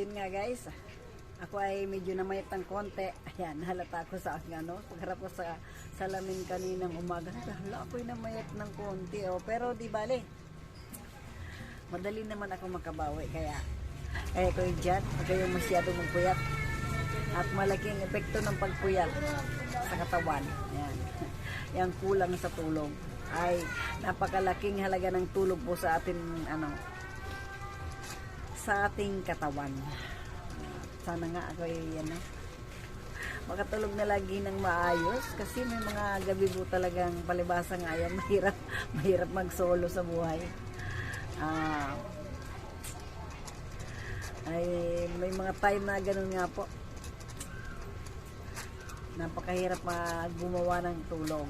yun nga guys, ako ay medyo namayat ng konti. Ayan, halata ko sa aking ano, pagharap ko sa salamin kaninang umaga. Hala, ako'y namayat ng konti. Oh. Pero di bale, madali naman ako makabawi. Kaya, kaya ko dyan, huwag kayong masyadong magpuyat. At malaking epekto ng pagpuyat sa katawan. Ayan. Yang kulang sa tulog ay napakalaking halaga ng tulog po sa atin ano sa ating katawan. Sana nga ako ay ano, makatulog na lagi ng maayos kasi may mga gabi po talagang palibasa nga yan mahirap mahirap mag-solo sa buhay. Ah, ay may mga time na ganun nga po. Napakahirap mag gumawa ng tulog.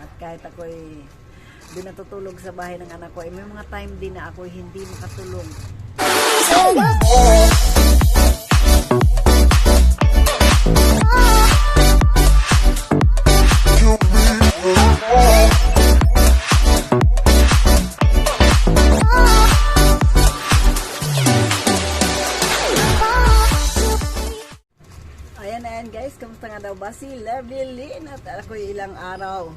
At kahit ako ay di natutulog sa bahay ng anak ko, ay may mga time din na ako hindi makatulog. Ba si Lovely Lynn? At ako'y ilang araw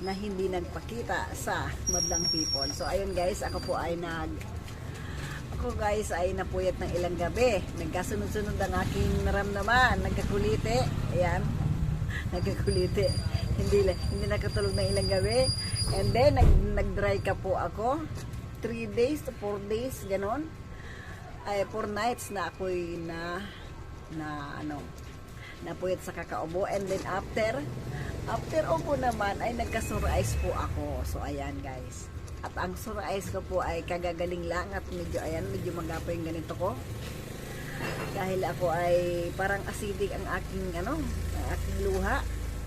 na hindi nagpakita sa Madlang People. So ayun guys, ako po ay nag ako guys ay napuyat ng ilang gabi. Nagkasunod-sunod ang aking naramdaman. Nagkakulite. Ayan. Nagkakulite. hindi, hindi nakatulog ng ilang gabi. And then, nag, nag-dry ka po ako. 3 days to 4 days, ganon. Ay, 4 nights na ako'y na, na ano, napuyat sa kakaubo. And then after, after upo naman ay nagka-sore po ako. So, ayan guys. At ang eyes ko po ay kagagaling lang at medyo, ayan, medyo magapo yung ganito ko. Dahil ako ay parang acidic ang aking, ano, ang aking luha.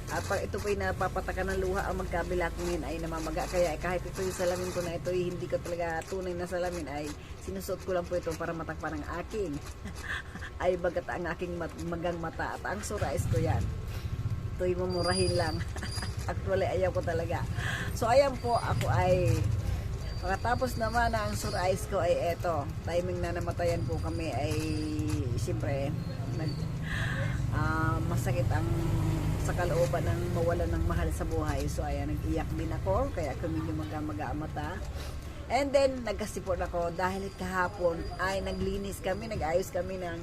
At pag ito po'y napapatakan ng luha, ang magkabila ko ngayon ay namamaga. Kaya kahit ito yung salamin ko na ito, ay hindi ko talaga tunay na salamin, ay sinusuot ko lang po ito para matakpan ang aking. ay bagat ang aking mat- magang mata. At ang eyes ko yan. Ito'y mamurahin lang. Actually, ayaw ko talaga. So, ayan po, ako ay Pagkatapos naman na ang eyes ko ay eto, timing na namatayan po kami ay siyempre nag, ah, masakit ang sa kalooban ng mawala ng mahal sa buhay. So ayan, nag-iyak din ako, kaya kami yung mga mata. And then, nagkasipon ako dahil kahapon ay naglinis kami, nag-ayos kami ng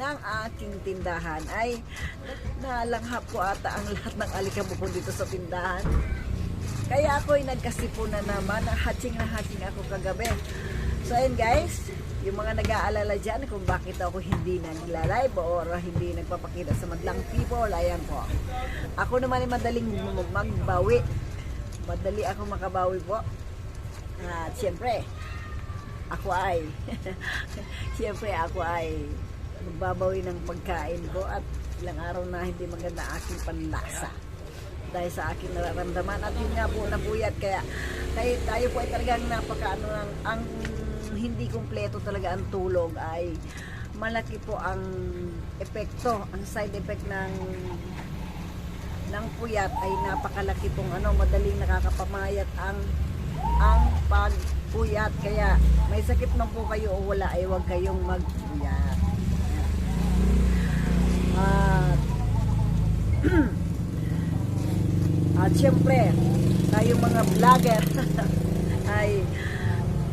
ng aking tindahan ay nalanghap ko ata ang lahat ng alikabukon dito sa tindahan. Kaya ako ay nagkasipon na naman, hatching na hatching ako kagabi. So ayun guys, yung mga nag-aalala dyan kung bakit ako hindi nagla-live or hindi nagpapakita sa madlang people, ayan po. Ako naman ay madaling magbawi. Madali ako makabawi po. At siyempre, ako ay, siyempre ako ay magbabawi ng pagkain ko at ilang araw na hindi maganda aking panlasa dahil sa aking nararamdaman. At yun nga po napuyat. Kaya kaya tayo po ay talagang napaka ano ang, ang hindi kumpleto talaga ang tulog ay malaki po ang epekto ang side effect ng ng puyat ay napakalaki pong ano madaling nakakapamayat ang ang pagpuyat. Kaya may sakit man po kayo o wala ay huwag kayong magpuyat at At syempre, tayong mga vlogger ay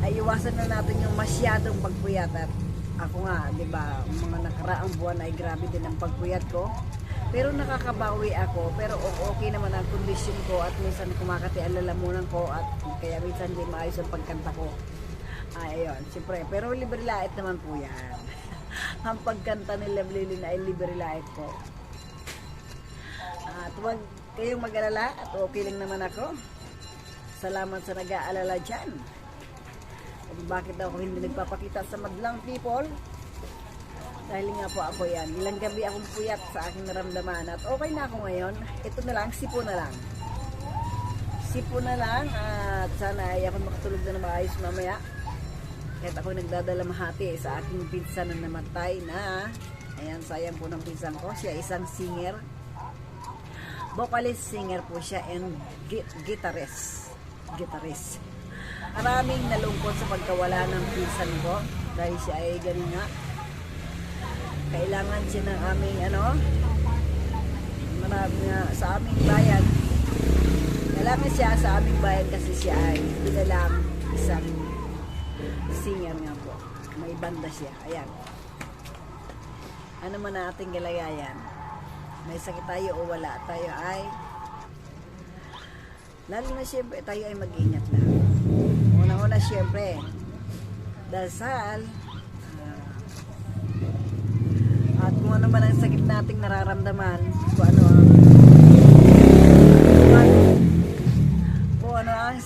ay iwasan na natin yung masyadong pagpuyat at ako nga, 'di ba, mga nakaraang buwan ay grabe din ang pagpuyat ko. Pero nakakabawi ako, pero okay naman ang kondisyon ko at minsan kumakati ang lalamunan ko at kaya minsan hindi maayos ang pagkanta ko. Ay, ayun, syempre. Pero libre lait naman po yan. ang pagkanta ni Lynn ay libre lait po. At huwag kayong mag-alala at okay lang naman ako. Salamat sa nag-aalala dyan. Kung bakit ako hindi nagpapakita sa madlang people. Dahil nga po ako yan. Ilang gabi akong puyat sa aking naramdaman at okay na ako ngayon. Ito na lang, sipo na lang. Sipo na lang at sana ay ako makatulog na na maayos mamaya. Kahit ako nagdadalamhati sa aking pinsan na namatay na ayan, sayang po ng pinsan ko. Siya isang singer vocalist singer po siya and guitarist guitarist maraming nalungkot sa pagkawala ng pinsan ko dahil siya ay ganun nga kailangan siya ng aming ano, marami nga sa aming bayan. Kailangan siya sa aming bayan kasi siya ay binalang isang singer nga po. May banda siya. Ayan. Ano man ang ating kalagayan? May sakit tayo o wala tayo ay lalo na siyempre tayo ay mag-ingat lang. Una-una siyempre dasal ah, at kung ano man ang sakit nating nararamdaman kung ano ang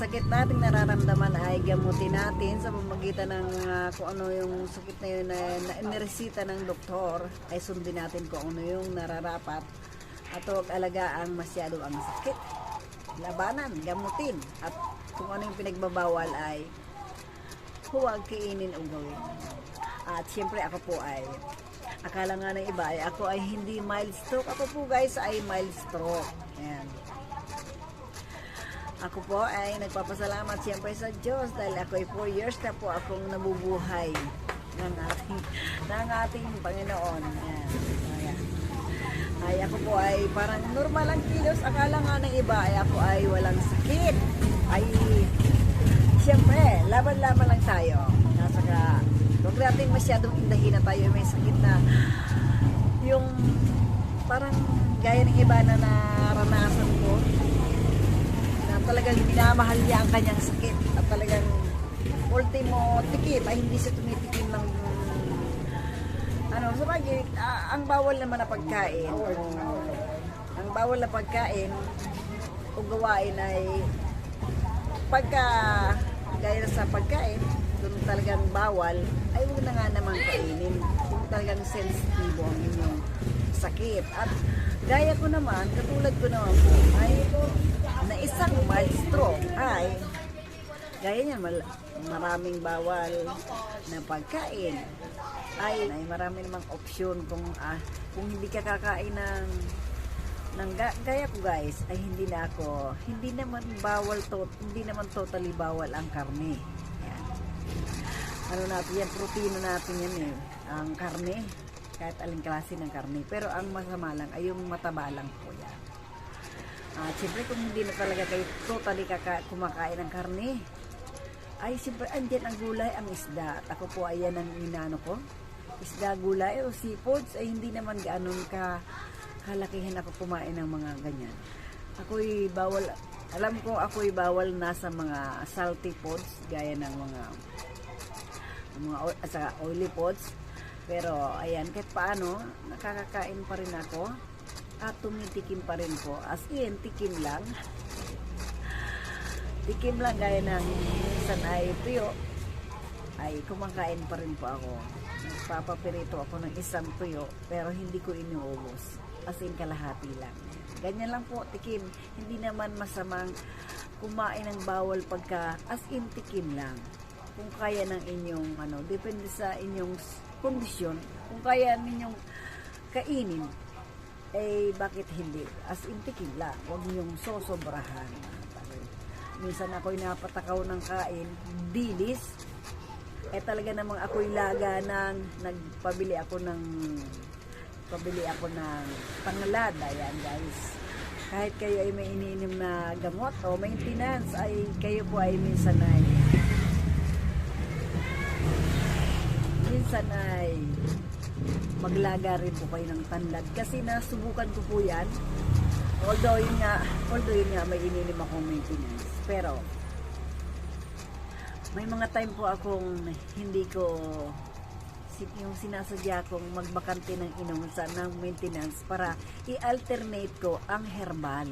sakit nating nararamdaman ay gamutin natin sa pamagitan ng ah, kung ano yung sakit na yun na, na ng doktor ay sundin natin kung ano yung nararapat at huwag alagaan masyado ang sakit labanan, gamutin at kung ano yung pinagbabawal ay huwag kainin o gawin. At siyempre ako po ay akala nga ng iba ay ako ay hindi mild stroke. Ako po guys ay mild stroke. Ayan. Ako po ay nagpapasalamat siyempre sa Diyos dahil ako ay 4 years na po akong nabubuhay ng ating, ng ating Panginoon. Ayan. Ay ako po ay parang normal ang kilos. Akala nga ng iba ay ako ay walang sakit. Ay Siyempre, laban-laban lang tayo. Nasa ka, huwag natin masyadong indahin na tayo may sakit na yung parang gaya ng iba na naranasan ko talagang minamahal niya ang kanyang sakit at talagang ultimo tikip ay hindi siya tumitikim ng ano, sa ah, ang bawal naman na pagkain ang bawal na pagkain o gawain ay pagka gaya sa pagkain, kung talagang bawal, ay huwag na nga naman kainin. Kung talagang sensitibo ang inyong sakit. At gaya ko naman, katulad ko naman po, isang mild stroke ay gaya niyan, mal- maraming bawal na pagkain. Ay, ay marami namang opsyon kung ah, kung hindi ka kakain ng ng ga- gaya ko guys ay hindi na ako hindi naman bawal to hindi naman totally bawal ang karne. Yan. ano natin yan protein natin yan eh ang karne. Kahit aling klase ng karne. Pero ang masama lang ay yung mataba lang po at siyempre kung hindi na talaga kayo totally kaka- kumakain ng karne ay siyempre andyan ang gulay ang isda at ako po ay yan ang inano ko isda gulay o seafoods ay hindi naman ganoon ka kalakihan ako kumain ng mga ganyan. Ako'y bawal, alam ko ako'y bawal na sa mga salty foods, gaya ng mga mga sa oily foods. Pero ayan, kahit paano, nakakakain pa rin ako at tumitikim pa rin po. As in, tikim lang. tikim lang gaya ng minsan ay tuyo, ay kumakain pa rin po ako. Nagpapapirito ako ng isang tuyo, pero hindi ko inuubos as in kalahati lang. Ganyan lang po, tikim. Hindi naman masamang kumain ng bawal pagka as in tikim lang. Kung kaya ng inyong ano, depende sa inyong kondisyon, kung kaya ninyong kainin, eh bakit hindi? As in tikim lang, huwag ninyong sosobrahan. Minsan ako'y napatakaw ng kain, dilis, eh talaga namang ako'y laga ng nagpabili ako ng pabili ako ng pangalad. Ayan guys. Kahit kayo ay may iniinom na gamot o maintenance, ay kayo po ay minsan ay minsan ay maglaga rin po kayo ng tanlad. Kasi nasubukan ko po yan. Although yun nga, although yun nga may iniinom akong maintenance. Pero may mga time po akong hindi ko yung sinasadya kong magbakante ng inom sa ng maintenance para i-alternate ko ang herbal.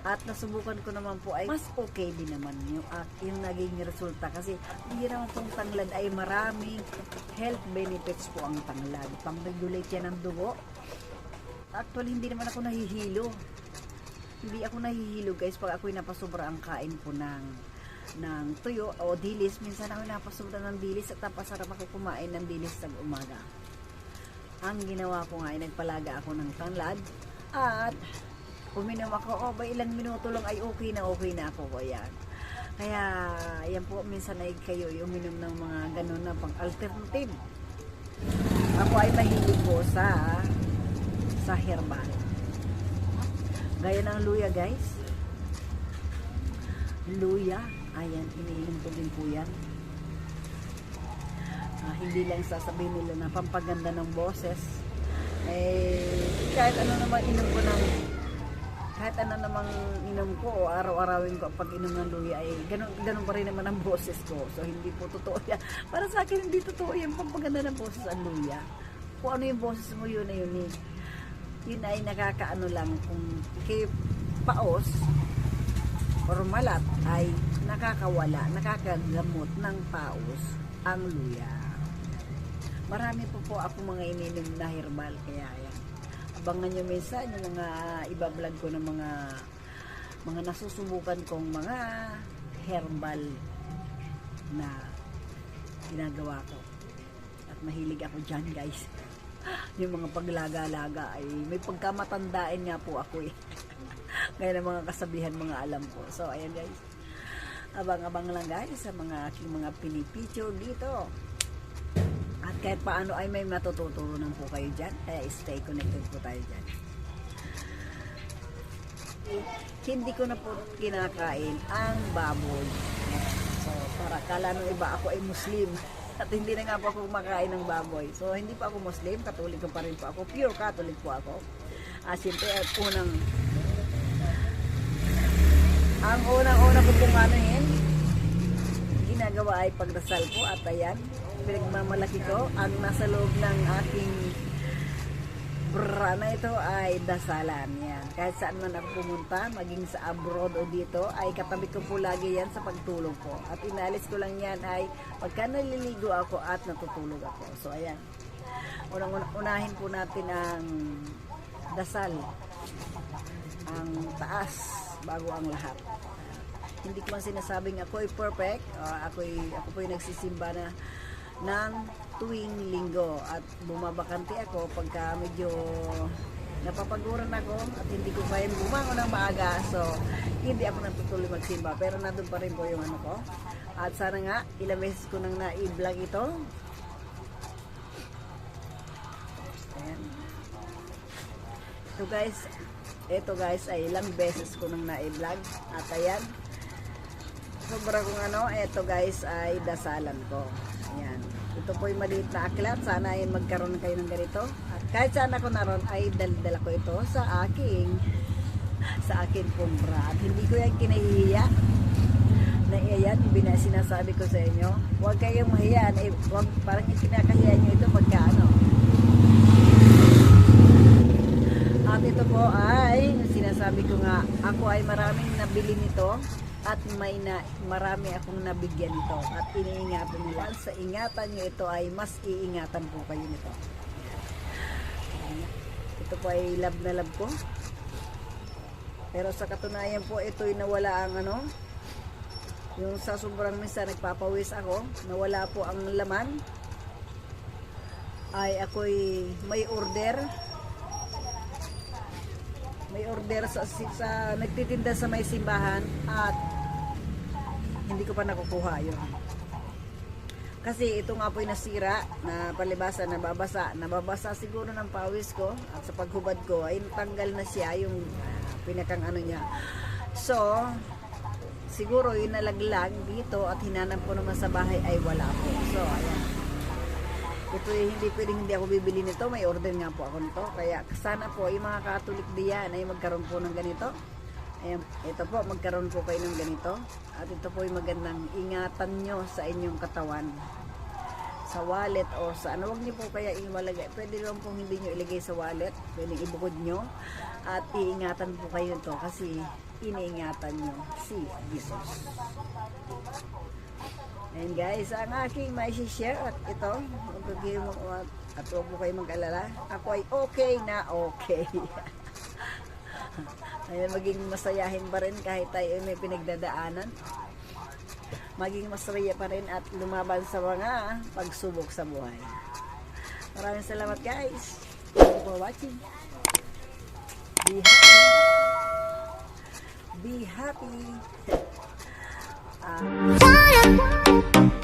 At nasubukan ko naman po ay mas okay din naman yung, ah, yung naging resulta kasi hindi naman pong tanglad ay maraming health benefits po ang tanglad. Pang-regulate yan ng dugo. Actually, hindi naman ako nahihilo. Hindi ako nahihilo guys pag ako'y napasobra ang kain po ng ng tuyo o dilis. Minsan ako napasobra ng dilis at napasarap ako kumain ng dilis sa umaga. Ang ginawa ko nga ay nagpalaga ako ng tanglad at uminom ako, oh, ba ilang minuto lang ay okay na okay na ako. Ayan. Kaya, yan po, minsan ay kayo ay uminom ng mga ganun na pang alternative. ako ay mahilig po sa sa herbal. Gaya ng luya guys. Luya. Ayan, iniinom ko din po yan. Ah, hindi lang sasabihin nila na pampaganda ng boses. Eh, kahit ano naman inom ko ng kahit ano namang inom ko o araw-arawin ko pag inom ng luya ay ganun, ganun pa rin naman ang boses ko. So, hindi po totoo yan. Para sa akin, hindi totoo yung pampaganda ng boses ang luya. Kung ano yung boses mo, yun na yun eh. Yun ay nakakaano lang kung kay paos or malat ay nakakawala, nakakagamot ng paos ang luya. Marami po po ako mga ininom na herbal kaya yan. Abangan nyo minsan yung mga iba-vlog ko ng mga mga nasusubukan kong mga herbal na ginagawa ko. At mahilig ako dyan guys. yung mga paglaga-laga ay may pagkamatandain nga po ako eh. Kaya ng mga kasabihan mga alam ko. So ayan guys. Abang-abang lang guys sa mga aking mga pinipicture dito. Kahit paano ay may matututunan po kayo dyan. Kaya stay connected po tayo dyan. Hindi ko na po kinakain ang baboy. So, para kala nung iba ako ay Muslim. At hindi na nga po ako kumakain ng baboy. So, hindi pa ako Muslim. Katolik pa rin po ako. Pure Catholic po ako. Ah, siyempre, at unang ang unang-una ko pong ano yun, ginagawa ay pagdasal po at ayan, pinagmamalaki ko ang nasa loob ng aking bra na ito ay dasalan yan. Kahit saan man ako pumunta, maging sa abroad o dito, ay katabi ko po lagi yan sa pagtulog ko. At inalis ko lang yan ay pagka naliligo ako at natutulog ako. So ayan, unang unahin po natin ang dasal, ang taas bago ang lahat. Hindi ko man sinasabing ako ay perfect. Uh, ako, ako po yung nagsisimba na ng tuwing linggo. At bumabakante ako pagka medyo napapaguran ako at hindi ko kayang bumangon ng maaga. So hindi ako natutuloy magsimba. Pero nandun pa rin po yung ano ko. At sana nga ilang beses ko nang na-vlog ito. Ito guys ito guys ay ilang beses ko nang na-vlog at ayan. Sobra kong ano ito guys ay dasalan ko. Ayan ito po yung maliit na aklat. Sana ay magkaroon kayo ng ganito. At kahit saan ako naroon ay daldala ko ito sa aking sa akin pong bra at hindi ko yan kinahihiya. Na iyan bina sinasabi ko sa inyo. Huwag kayong mahiya. Eh, wag, parang ikinakahiya nyo ito pagka ano At ito po ay, sinasabi ko nga, ako ay maraming nabili nito at may na, marami akong nabigyan nito at iniingatan nila. Sa ingatan nyo ito ay mas iingatan po kayo nito. Ito po ay love na love ko. Pero sa katunayan po, ito'y nawala ang ano, yung sa sobrang minsan nagpapawis ako, nawala po ang laman, ay ako'y may order may order sa, sa nagtitinda sa may simbahan at hindi ko pa nakukuha yun. Kasi ito nga po'y nasira na palibasa, nababasa. Nababasa siguro ng pawis ko at sa paghubad ko ay tanggal na siya yung pinakang ano niya. So, siguro yung nalaglag dito at hinanap ko naman sa bahay ay wala po. So, ayan. Ito eh, hindi pwedeng hindi ako bibili nito. May order nga po ako nito. Kaya sana po yung mga katolik diyan ay magkaroon po ng ganito. Ayan, ito po, magkaroon po kayo ng ganito. At ito po yung magandang ingatan nyo sa inyong katawan. Sa wallet or sa ano. Huwag nyo po kaya iwalagay. Pwede lang po hindi nyo ilagay sa wallet. Pwede ibukod nyo. At iingatan po kayo ito kasi iniingatan nyo si Jesus. Ayan guys, ang aking may share at ito, huwag at huwag po kayo mag-alala. Ako ay okay na okay. Ayan, maging masayahin pa rin kahit tayo ay may pinagdadaanan. Maging masaya pa rin at lumaban sa mga pagsubok sa buhay. Maraming salamat guys. Thank you for watching. Be happy. Be happy. Ah,